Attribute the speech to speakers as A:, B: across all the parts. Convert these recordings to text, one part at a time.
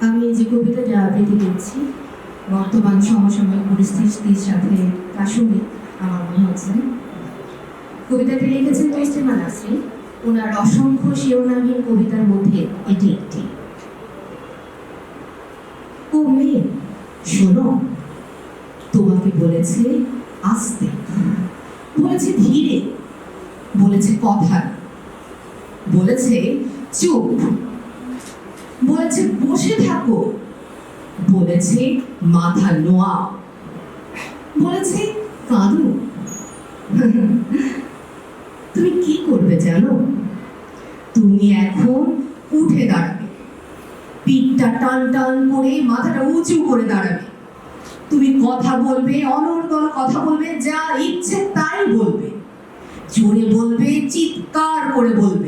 A: আমি যে কবিতাটি আবৃত্তি করছি, বর্তমান সমসাময়িক পরিস্থিতির সাথে কাশুমি আমার মনে হচ্ছে। কবিতাটি লিখেছেন তসলিমা নাসরিন ওনার অসংখ্য শিরোনামহীন কবিতার মধ্যে এটি একটি। ও মেয়ে, শোনো, তোমাকে বলেছে আস্তে। বলেছে ধীরে, বলেছে কথা। বলেছে চুপ। বলেছে, বসে থাকো। বলেছে, মাথা নোয়া বলেছে, কাঁদো। তুমি কি করবে জানো? তুমি এখন উঠে দাঁড়াবে। পিঠটা টান টান করে মাথাটা উঁচু করে দাঁড়াবে। তুমি কথা বলবে, অনর্গল কথা বলবে, যা ইচ্ছে তাই বলবে। জোরে বলবে, চিৎকার করে বলবে।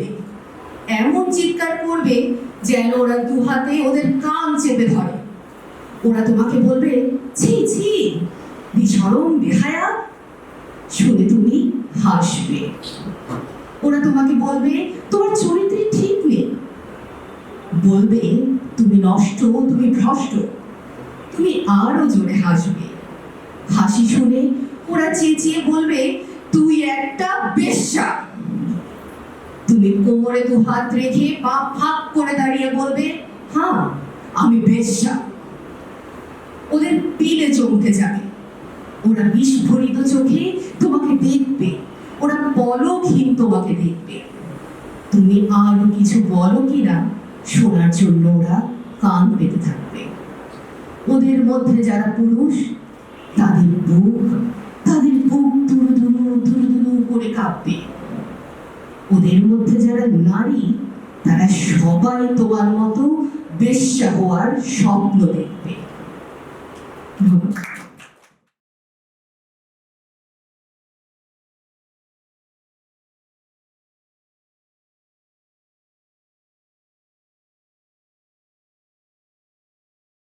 A: করবে যেন ওরা দু হাতে ওদের কান চেপে ধরে। ওরা তোমাকে বলবে, ছি ছি বিসরম বেহায়া, শুনে তুমি হাসবে। ওরা তোমাকে বলবে, তোমার চরিত্রে ঠিক নেই। বলবে, তুমি নষ্ট, তুমি ভ্রষ্ট, তুমি আরও জোরে হাসবে। হাসি শুনে ওরা চেঁচিয়ে বলবে, তুই একটা বেশ্যা। তুমি কোমরে দু হাত রেখে পা ফাঁক করে দাঁড়িয়ে বলবে হ্যাঁ আমি বেশ্যা। ওদের পিলে চমকে যাবে। ওরা বিস্ফোরিত চোখে তোমাকে দেখবে। ওরা পলকহীন তোমাকে দেখবে। তুমি আরও কিছু বলো কিনা, শোনার জন্য ওরা কান পেতে থাকবে। ওদের মধ্যে যারা পুরুষ, তাদের বুক তাদের বুক দুরু দুরু দুরু দুরু করে কাঁপবে। ওদের মধ্যে যারা নারী তারা সবাই তোমার মতো বেশ্যা হওয়ার স্বপ্ন দেখবে ধন্যবাদ।